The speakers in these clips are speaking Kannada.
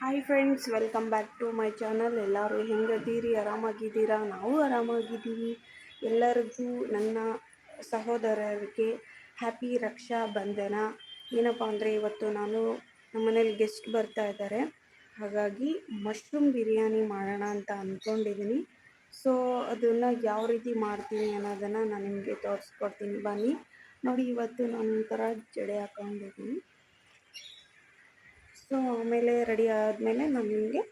Hi friends welcome back to my channel ಎಲ್ಲರೂ ಹೆಂಗದೀರಿ? ಆರಾಮಾಗಿದ್ದೀರಾ? ನಾವು ಆರಾಮಾಗಿದ್ದೀವಿ. ಎಲ್ಲರಿಗೂ ನನ್ನ ಸಹೋದರರಿಗೆ ಹ್ಯಾಪಿ ರಕ್ಷಾ ಬಂಧನ. ಏನಪ್ಪ ಅಂದರೆ ಇವತ್ತು ನಾನು ನಮ್ಮ ಮನೇಲಿ ಗೆಸ್ಟ್ ಬರ್ತಾ ಇದ್ದಾರೆ. ಹಾಗಾಗಿ ಮಶ್ರೂಮ್ ಬಿರಿಯಾನಿ ಮಾಡೋಣ ಅಂತ ಅಂದ್ಕೊಂಡಿದ್ದೀನಿ ಸೊ ಅದನ್ನು ಯಾವ ರೀತಿ ಮಾಡ್ತೀನಿ ಅನ್ನೋದನ್ನು ನಾನು ನಿಮಗೆ ತೋರಿಸ್ಕೊಡ್ತೀನಿ. ಬನ್ನಿ. ನೋಡಿ, ಇವತ್ತು ನಾನು ಒಂಥರ ಜಡೆ ಹಾಕೊಂಡಿದ್ದೀನಿ. ಸೊ ಆಮೇಲೆ ರೆಡಿ ಆದಮೇಲೆ ನಾನು ನಿಮಗೆ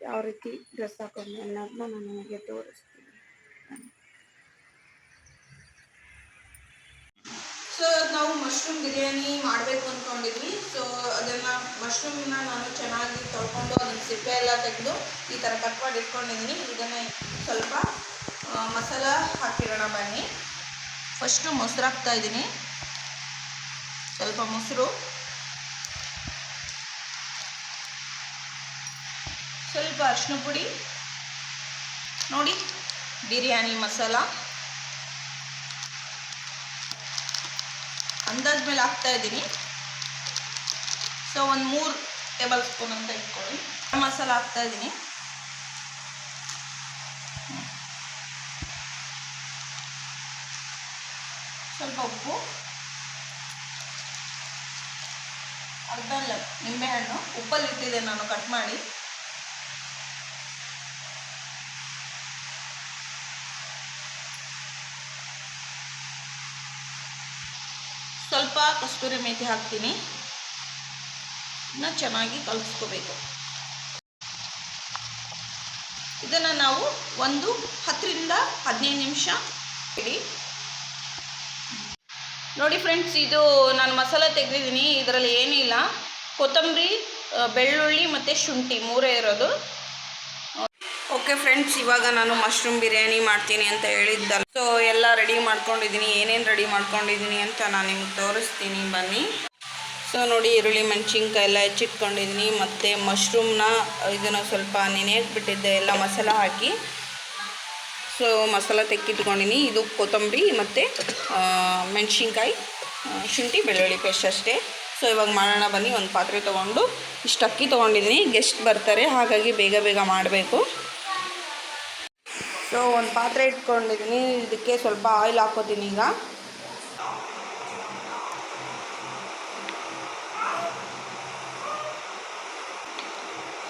ಯಾವ ರೀತಿ ಡ್ರೆಸ್ ಹಾಕೊಂಡೆ ಅನ್ನೋದನ್ನ ನಾನು ನಿಮಗೆ ತೋರಿಸ್ತೀನಿ. ಸೊ ನಾವು ಮಶ್ರೂಮ್ ಬಿರಿಯಾನಿ ಮಾಡಬೇಕು ಅಂದ್ಕೊಂಡಿದ್ವಿ ಸೊ ಅದನ್ನು ಮಶ್ರೂಮ್ನ ನಾನು ಚೆನ್ನಾಗಿ ತೊಳ್ಕೊಂಡು ಅದನ್ನ ಸಿಪ್ಪೆ ಎಲ್ಲ ತೆಗೆದು ಈ ಥರ ಕಟ್ ಮಾಡಿ ಇಟ್ಕೊಂಡಿದ್ದೀನಿ ಇದನ್ನು ಸ್ವಲ್ಪ ಮಸಾಲ ಹಾಕಿರೋಣ ಬನ್ನಿ. ಫಸ್ಟು ಮೊಸರು ಹಾಕ್ತಾ ಇದ್ದೀನಿ ಸ್ವಲ್ಪ ಮೊಸರು. ಸ್ವಲ್ಪ ಅರಿಶಿನ ಪುಡಿ. ನೋಡಿ, ಬಿರಿಯಾನಿ ಮಸಾಲ. ಅಂದಾಜ್ ಮೇಲೆ ಹಾಕ್ತಾ ಇದ್ದೀನಿ. ಸೊ, ಒಂದು ಮೂರು ಟೇಬಲ್ ಸ್ಪೂನ್ ಅಂತ ಇಟ್ಕೊಳ್ಳಿ. ಮಸಾಲ ಹಾಕ್ತಾ ಇದ್ದೀನಿ. ಸ್ವಲ್ಪ ಉಪ್ಪು. ಅರ್ಧ ನಿಂಬೆಹಣ್ಣು ಉಪ್ಪಲ್ಲಿ ಇಟ್ಟಿದ್ದೆ ನಾನು, ಕಟ್ ಮಾಡಿ. ಸ್ವಲ್ಪ ಕಸ್ತೂರಿ ಮೇಥಿ ಹಾಕ್ತೀನಿ. ಇದನ್ನ ಚೆನ್ನಾಗಿ ಕಲಿಸ್ಕೋಬೇಕು. ಇದನ್ನು ನಾವು ಒಂದು ಹತ್ತರಿಂದ ಹದಿನೈದು ನಿಮಿಷ ಇಡಿ. ನೋಡಿ ಫ್ರೆಂಡ್ಸ್ ಇದು ನಾನು ಮಸಾಲೆ ತೆಗೆದಿದ್ದೀನಿ. ಇದರಲ್ಲಿ ಏನಿಲ್ಲ. ಕೊತ್ತಂಬರಿ ಬೆಳ್ಳುಳ್ಳಿ ಮತ್ತು ಶುಂಠಿ ಮೂರೇ ಇರೋದು. ಓಕೆ ಫ್ರೆಂಡ್ಸ್ ಇವಾಗ ನಾನು ಮಶ್ರೂಮ್ ಬಿರಿಯಾನಿ ಮಾಡ್ತೀನಿ ಅಂತ ಹೇಳಿದ್ದಲ್ಲ. ಸೊ ಎಲ್ಲ ರೆಡಿ ಮಾಡ್ಕೊಂಡಿದ್ದೀನಿ. ಏನೇನು ರೆಡಿ ಮಾಡ್ಕೊಂಡಿದ್ದೀನಿ ಅಂತ ನಾನು ನಿಮ್ಗೆ ತೋರಿಸ್ತೀನಿ. ಬನ್ನಿ. ಸೊ ನೋಡಿ, ಈರುಳ್ಳಿ, ಮೆಣಸಿನ್ಕಾಯಿ ಎಲ್ಲ ಹೆಚ್ಚಿಟ್ಕೊಂಡಿದ್ದೀನಿ. ಮತ್ತು ಮಶ್ರೂಮ್ನ ಇದನ್ನು ಸ್ವಲ್ಪ ನೆನೆಯಕ್ಬಿಟ್ಟಿದ್ದೆ ಎಲ್ಲ ಮಸಾಲ ಹಾಕಿ. ಸೊ ಮಸಾಲ ತೆಕ್ಕಿಟ್ಕೊಂಡಿನಿ. ಇದು ಕೊತ್ತಂಬರಿ ಮತ್ತು ಮೆಣಸಿನ್ಕಾಯಿ ಶುಂಠಿ, ಬೆಳ್ಳುಳ್ಳಿ ಪೇಸ್ಟ್ ಅಷ್ಟೇ. ಸೊ ಇವಾಗ ಮಾಡೋಣ. ಬನ್ನಿ. ಒಂದು ಪಾತ್ರೆ ತೊಗೊಂಡು. ಇಷ್ಟು ಅಕ್ಕಿ ತೊಗೊಂಡಿದ್ದೀನಿ. ಗೆಸ್ಟ್ ಬರ್ತಾರೆ. ಹಾಗಾಗಿ ಬೇಗ ಬೇಗ ಮಾಡಬೇಕು. ಸೊ ಒಂದು ಪಾತ್ರೆ ಇಟ್ಕೊಂಡಿದ್ದೀನಿ ಇದಕ್ಕೆ ಸ್ವಲ್ಪ ಆಯಿಲ್ ಹಾಕೋತೀನಿ ಈಗ.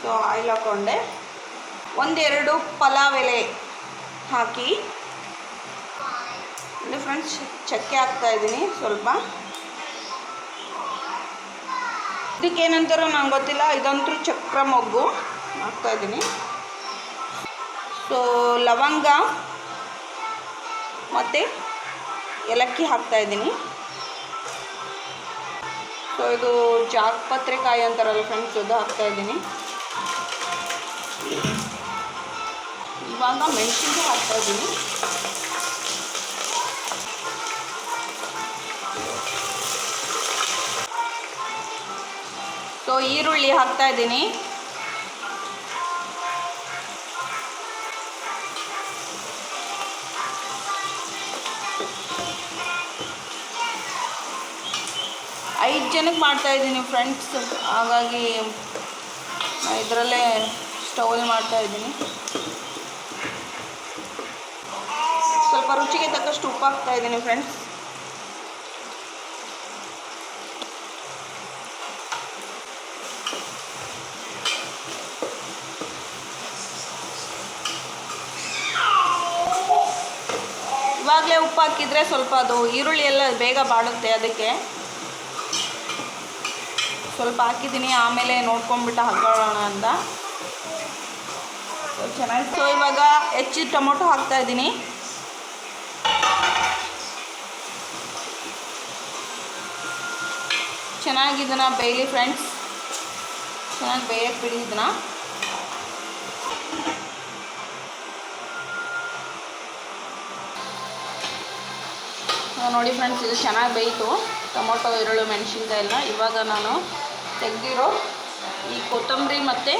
ಸೊ ಆಯಿಲ್ ಹಾಕ್ಕೊಂಡೆ ಒಂದೆರಡು ಪಲಾವ್ ಎಲೆ ಹಾಕಿ. ಅಂದರೆ ಫ್ರೆಂಡ್ಸ್ ಚಕ್ಕೆ ಹಾಕ್ತಾ ಇದ್ದೀನಿ ಸ್ವಲ್ಪ. ಇದಕ್ಕೇನಂತಾರೋ ನಂಗೆ ಗೊತ್ತಿಲ್ಲ. ಇದಂತೂ ಚಕ್ರ ಮೊಗ್ಗು. ಹಾಕ್ತಾ ಇದ್ದೀನಿ ಸೊ ಲವಂಗ ಮತ್ತು ಏಲಕ್ಕಿ ಹಾಕ್ತಾ ಇದ್ದೀನಿ. ಸೊ ಇದು ಜಾಗಪತ್ರೆಕಾಯಿ ಅಂತಾರಲ್ಲ ಫ್ರೆಂಡ್ಸ್ ಅದು ಹಾಕ್ತಾ ಇದ್ದೀನಿ. ಇವಾಗ ಮೆಣಸಿನ್ಕಾಯಿ ಹಾಕ್ತಾ ಇದ್ದೀನಿ. ಸೊ ಈರುಳ್ಳಿ ಹಾಕ್ತಾ ಐದು ಜನಕ್ಕೆ ಮಾಡ್ತಾ ಇದ್ದೀನಿ ಫ್ರೆಂಡ್ಸ್ ಹಾಗಾಗಿ, ಇದರಲ್ಲೇ ಮಾಡ್ತಾ ಇದ್ದೀನಿ. ಸ್ವಲ್ಪ ರುಚಿಗೆ ತಕ್ಕಷ್ಟು ಉಪ್ಪು ಹಾಕ್ತಾ ಇದ್ದೀನಿ ಫ್ರೆಂಡ್ಸ್ ಇವಾಗಲೇ ಉಪ್ಪು ಹಾಕಿದರೆ ಸ್ವಲ್ಪ ಅದು ಈರುಳ್ಳಿ ಎಲ್ಲ ಬೇಗ ಬಾಡುತ್ತೆ ಅದಕ್ಕೆ. ಸ್ವಲ್ಪ ಹಾಕಿದ್ದೀನಿ, ಆಮೇಲೆ ನೋಡ್ಕೊಂಡ್ಬಿಟ್ಟು ಹಾಕೊಳ್ಳೋಣ ಅಂತ. ಚೆನ್ನಾಗಿ ಸೊ ಇವಾಗ ಹೆಚ್ಚಿ ಟೊಮೊಟೊ ಹಾಕ್ತಾ ಇದ್ದೀನಿ. ಚೆನ್ನಾಗಿ ಇದನ್ನು ಬೇಯಲಿ ಫ್ರೆಂಡ್ಸ್ ಚೆನ್ನಾಗಿ ಬೇಯಕ್ಕೆ ಬಿಡಿ ನೋಡಿ ಫ್ರೆಂಡ್ಸ್ ಇದು ಚೆನ್ನಾಗಿ ಬೇಯಿತು. ಟೊಮೊಟೊ, ಈರುಳ್ಳಿ, ಮೆಣಸಿನ್ಕಾಯಿ ಎಲ್ಲ. ಇವಾಗ ನಾನು ತೆಗೆದಿರೋ ಈ ಕೊತ್ತಂಬರಿ ಮತ್ತು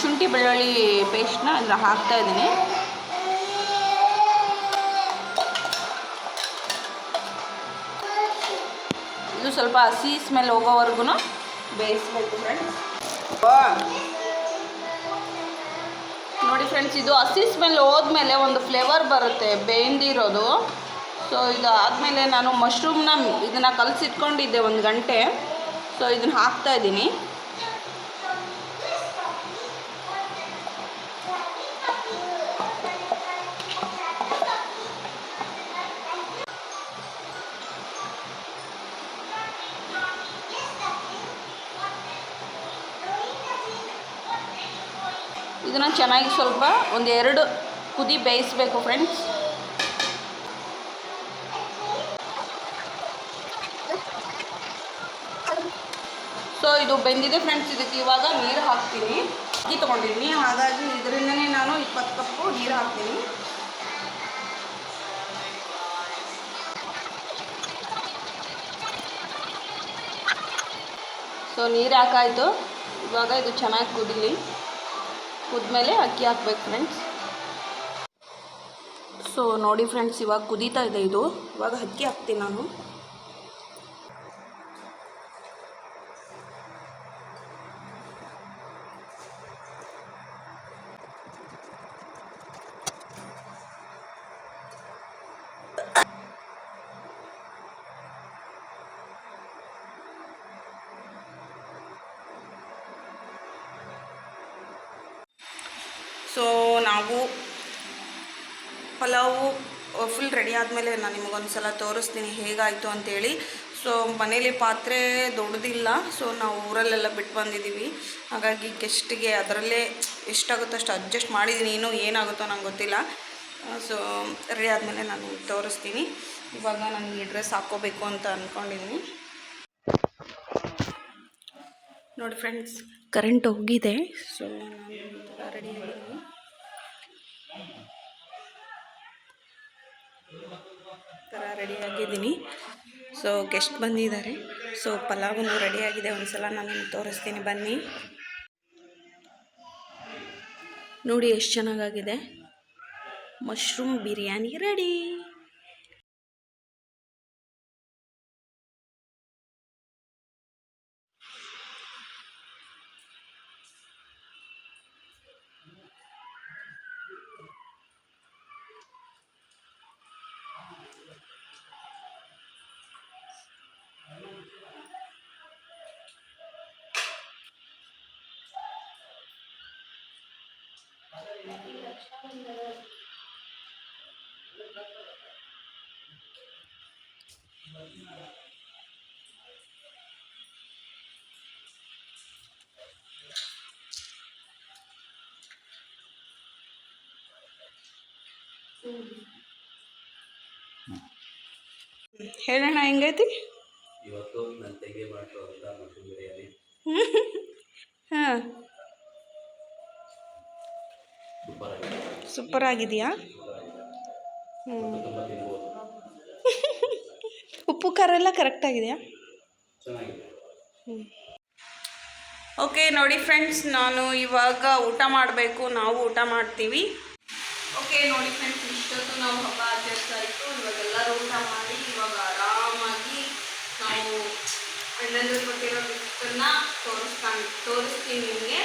ಶುಂಠಿ ಬೆಳ್ಳುಳ್ಳಿ ಪೇಸ್ಟ್ನ ಅದನ್ನ ಹಾಕ್ತಾ ಇದ್ದೀನಿ. ಇದು ಸ್ವಲ್ಪ ಹಸಿ ಸ್ಮೆಲ್ ಹೋಗೋವರೆಗೂ ಬೇಯಿಸ್ಬೇಕು ಫ್ರೆಂಡ್ಸ್ ನೋಡಿ ಫ್ರೆಂಡ್ಸ್ ಇದು ಹಸಿ ಸ್ಮೆಲ್ ಹೋದ್ಮೇಲೆ ಒಂದು ಫ್ಲೇವರ್ ಬರುತ್ತೆ ಬೇಂದಿರೋದು ಸೊ ಇದು ಆದಮೇಲೆ ನಾನು ಮಶ್ರೂಮ್ನ ಇದನ್ನು ಕಲಸಿಟ್ಕೊಂಡಿದ್ದೆ ಒಂದು ಗಂಟೆ. ಸೊ ಇದನ್ನು ಹಾಕ್ತಾ ಇದ್ದೀನಿ. ಇದನ್ನು ಚೆನ್ನಾಗಿ ಸ್ವಲ್ಪ ಒಂದೆರಡು ಕುದಿ ಬೇಯಿಸಬೇಕು ಫ್ರೆಂಡ್ಸ್ ಸೊ ಇದು ಬೆಂದಿದೆ ಫ್ರೆಂಡ್ಸ್ ಇದಕ್ಕೆ ಇವಾಗ ನೀರು ಹಾಕ್ತೀನಿ. ಅಕ್ಕಿ ತೊಗೊಂಡಿದ್ದೀನಿ. ಹಾಗಾಗಿ ಇದರಿಂದನೇ ನಾನು ಇಪ್ಪತ್ತು ಕಪ್ಪು ನೀರು ಹಾಕ್ತೀನಿ. ಸೊ ನೀರು ಹಾಕಾಯಿತು. ಇವಾಗ ಇದು ಚೆನ್ನಾಗಿ ಕುದೀಲಿ. ಕುದ್ಮೇಲೆ ಅಕ್ಕಿ ಹಾಕ್ಬೇಕು ಫ್ರೆಂಡ್ಸ್ ಸೊ ನೋಡಿ ಫ್ರೆಂಡ್ಸ್ ಇವಾಗ ಕುದೀತಾ ಇದೆ ಇದು. ಇವಾಗ ಅಕ್ಕಿ ಹಾಕ್ತೀನಿ ನಾನು. ಸೊ ನಾವು ಪಲಾವು ಫುಲ್ ರೆಡಿ ಆದಮೇಲೆ ನಾನು ನಿಮಗೊಂದು ಸಲ ತೋರಿಸ್ತೀನಿ ಹೇಗಾಯಿತು ಅಂತೇಳಿ. ಸೊ ಮನೇಲಿ ಪಾತ್ರೆ ದೊಡ್ಡದಿಲ್ಲ. ಸೊ ನಾವು ಊರಲ್ಲೆಲ್ಲ ಬಿಟ್ಟು ಬಂದಿದ್ದೀವಿ ಹಾಗಾಗಿ ಗೆಸ್ಟಿಗೆ ಅದರಲ್ಲೇ ಎಷ್ಟಾಗುತ್ತೋ ಅಷ್ಟು ಅಡ್ಜಸ್ಟ್ ಮಾಡಿದ್ದೀನಿ. ಇನ್ನೂ ಏನಾಗುತ್ತೋ ನಂಗೆ ಗೊತ್ತಿಲ್ಲ. ಸೊ ರೆಡಿ ಆದಮೇಲೆ ನಾನು ತೋರಿಸ್ತೀನಿ. ಇವಾಗ ನಾನು ಈ ಡ್ರೆಸ್ ಹಾಕ್ಕೋಬೇಕು ಅಂತ ಅಂದ್ಕೊಂಡಿದ್ದೀನಿ ನೋಡಿ ಫ್ರೆಂಡ್ಸ್ ಕರೆಂಟ್ ಹೋಗಿದೆ. ಸೊ ನಾನು ರೆಡಿ ಆಗಿದ್ದೀನಿ ಥರ ರೆಡಿ ಆಗಿದ್ದೀನಿ ಸೊ ಗೆಸ್ಟ್ ಬಂದಿದ್ದಾರೆ. ಸೊ ಪಲಾವನ್ನು ರೆಡಿ ಆಗಿದೆ ಒಂದ್ಸಲ ನಾನು ನಿಮ್ಗೆ ತೋರಿಸ್ತೀನಿ. ಬನ್ನಿ. ನೋಡಿ, ಎಷ್ಟು ಚೆನ್ನಾಗಾಗಿದೆ. Mushroom biryani ready. ಹೇಳೋಣ ಹೆಂಗೈತಿ ಸೂಪರ್ ಆಗಿದೆಯಾ? ಹ್ಞೂ ಉಪ್ಪು, ಖಾರ ಎಲ್ಲ ಕರೆಕ್ಟ್ ಆಗಿದೆಯಾ? ಚೆನ್ನಾಗಿದೆ ಓಕೆ ನೋಡಿ ಫ್ರೆಂಡ್ಸ್ ನಾನು ಇವಾಗ ಊಟ ಮಾಡಬೇಕು. ನಾವು ಊಟ ಮಾಡ್ತೀವಿ. ಓಕೆ ನೋಡಿ ಫ್ರೆಂಡ್ಸ್ ಇಷ್ಟೊತ್ತು ನಾವು ಹಬ್ಬ ಆಚರಿಸ್ತಾ ಇತ್ತು ಇವಾಗ ಎಲ್ಲರೂ ಊಟ ಮಾಡಿ, ಇವಾಗ ಆರಾಮಾಗಿ ನಾವು ಎಲ್ಲರೂ ಕೊಟ್ಟಿರೋ ಗಿಫ್ಟನ್ನು ತೋರಿಸ್ತಾನೆ ತೋರಿಸ್ತೀನಿ ನಿಮಗೆ.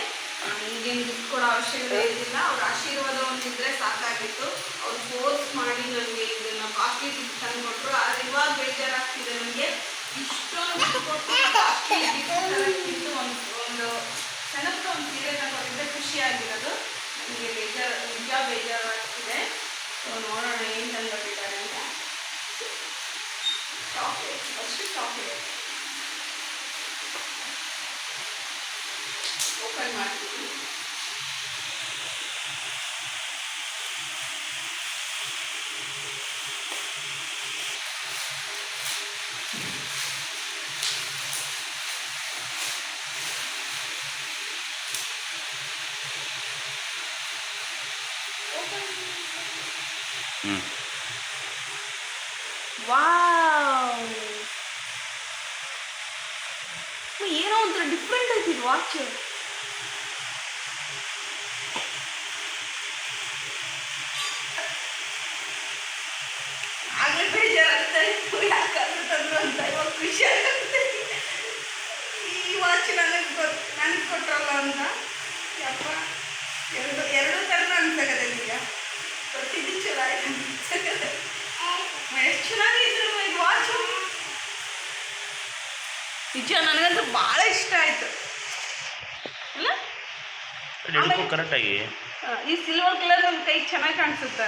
ಈಗೇನು ದುಡ್ಡು ಕೊಡೋ ಅವಶ್ಯಕತೆ ಇರಲಿಲ್ಲ. ಅವ್ರ ಆಶೀರ್ವಾದ ಒಂದಿದ್ರೆ ಸಾಕಾಗಿತ್ತು. ಅವ್ರು ಫೋರ್ಸ್ ಮಾಡಿ ನನಗೆ ಇದನ್ನ ಕಾಫಿ ತಂದು ಕೊಟ್ಟರು ಆದರೆ ಇವಾಗ ಬೇಜಾರಾಗ್ತಿದೆ ನನಗೆ ಇಷ್ಟೊಂದು ಕೊಟ್ಟು ಒಂದು ಒಂದು ಸಣ್ಣಪುಟ್ಟ ಒಂದು ಸೀರೆ ತಗೊಂಡಿದ್ದೆ ಖುಷಿಯಾಗಿರೋದು ನನಗೆ ಬೇಜಾರು, ನಿಜ ಬೇಜಾರಾಗ್ತಿದೆ. ಸೊ ನೋಡೋಣ ಏನು ತಂದುಕೊಟ್ಟಿದ್ದಾರೆ ಅಂತ. ಚಾಕ್ಲೇಟ್ ಫಸ್ಟ್ ಚಾಕ್ಲೇಟ್ ಓಪನ್ ಮಾಡ್ತೀನಿ ಹ್ಞೂ ವಾವ್ ಏನೋ ಒಂಥರ ಡಿಫ್ರೆಂಟ್ ಐತಿ ವಾಚ್ ಯಾಕಂದ್ರೆ ತಂದ್ರು ಅಂತ ಇವಾಗ ಖುಷಿ ಆಗುತ್ತೆ ಈ ವಾಚ್ ನನಗೆ ಗೊತ್ತು ನನಗೆ ಕೊಟ್ಟರಲ್ಲ ಅಂತ ಯಪ್ಪ ಎರಡು ಎರಡು ಥರನೂ ಅನ್ಸಕತ್ತೆ ಈಗ ಕೊಟ್ಟಿದ್ದು ಚಲೋ ಆಯ್ತು. ಅನ್ಸಕತ್ತೆ ಎಷ್ಟು ಚೆನ್ನಾಗಿದ್ರು ಇದು ವಾಚು ನಿಜ ನನಗಂತೂ ಭಾಳ ಇಷ್ಟ ಆಯ್ತು ಅಲ್ಲ ಕರೆಕ್ಟಾಗಿ ಈ ಸಿಲ್ವರ್ ಕಲರ್ ನನ್ನ ಕೈ ಚೆನ್ನಾಗಿ ಕಾಣಿಸುತ್ತೆ.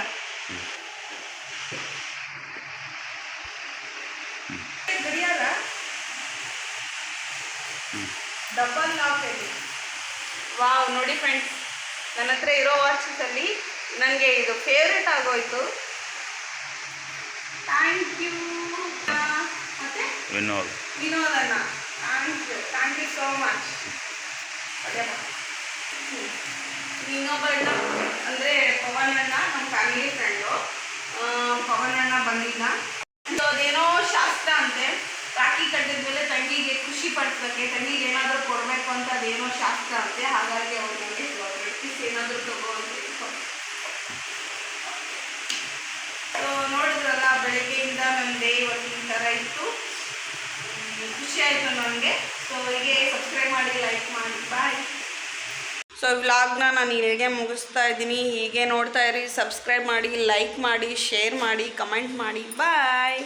ಡಬಲ್ ಲಾಕ್ ಇದೆ ವಾವ್ ನೋಡಿ ಫ್ರೆಂಡ್ಸ್ ನನ್ನ ಹತ್ರ ಇರೋ ವಾಚಸಲ್ಲಿ ನನಗೆ ಇದು ಫೇವ್ರೇಟ್ ಆಗೋಯ್ತು. ಥ್ಯಾಂಕ್ ಯು ಮತ್ತೆ? Vinod ವಿನೋದಣ್ಣ thank you thank you so much ಅದೇ ಇನ್ನೊಬ್ಬ ಅಣ್ಣ ಅಂದರೆ ಪವನ್ ಅಣ್ಣ ನಮ್ಮ ಫ್ಯಾಮಿಲಿ ಫ್ರೆಂಡು ಪವನ್ ಅಣ್ಣ ಬಂದಿದ್ದ ಸೊ ಅದೇನೋ ಶಾಸ್ತ್ರ ಅಂತೆ. ರಾಖಿ ಕಟ್ಟಿದ್ಮೇಲೆ ತಂಗಿಗೆ ಖುಷಿ ಪಡಿಸ್ಬೇಕೆ ತಂಗಿಗೆ ಏನಾದರೂ ಕೊಡಬೇಕು ಅಂತ ಅದೇನೋ ಶಾಸ್ತ್ರ ಅಂತೆ, ಹಾಗಾಗಿ ಅವ್ರು ನನಗೆ ಏನಾದರೂ ತಗೋ ಸೊ ನೋಡಿದ್ರಲ್ಲ, ಬೆಳಗ್ಗೆಯಿಂದ ನನ್ನ ಡೇ ಇವತ್ತಿನ ಥರ ಇತ್ತು. ಖುಷಿ ಆಯಿತು ನನಗೆ ಸೊ ಹೀಗೆ ಸಬ್ಸ್ಕ್ರೈಬ್ ಮಾಡಿ ಲೈಕ್ ಮಾಡಿ ಬಾಯ್ ಸೊ ವ್ಲಾಗ್ನ ನಾನು ಇಲ್ಲಿಗೆ ಮುಗಿಸ್ತಾ ಇದ್ದೀನಿ. ಹೀಗೆ ನೋಡ್ತಾ ಇರಿ ಸಬ್ಸ್ಕ್ರೈಬ್ ಮಾಡಿ ಲೈಕ್ ಮಾಡಿ ಶೇರ್ ಮಾಡಿ ಕಮೆಂಟ್ ಮಾಡಿ. ಬಾಯ್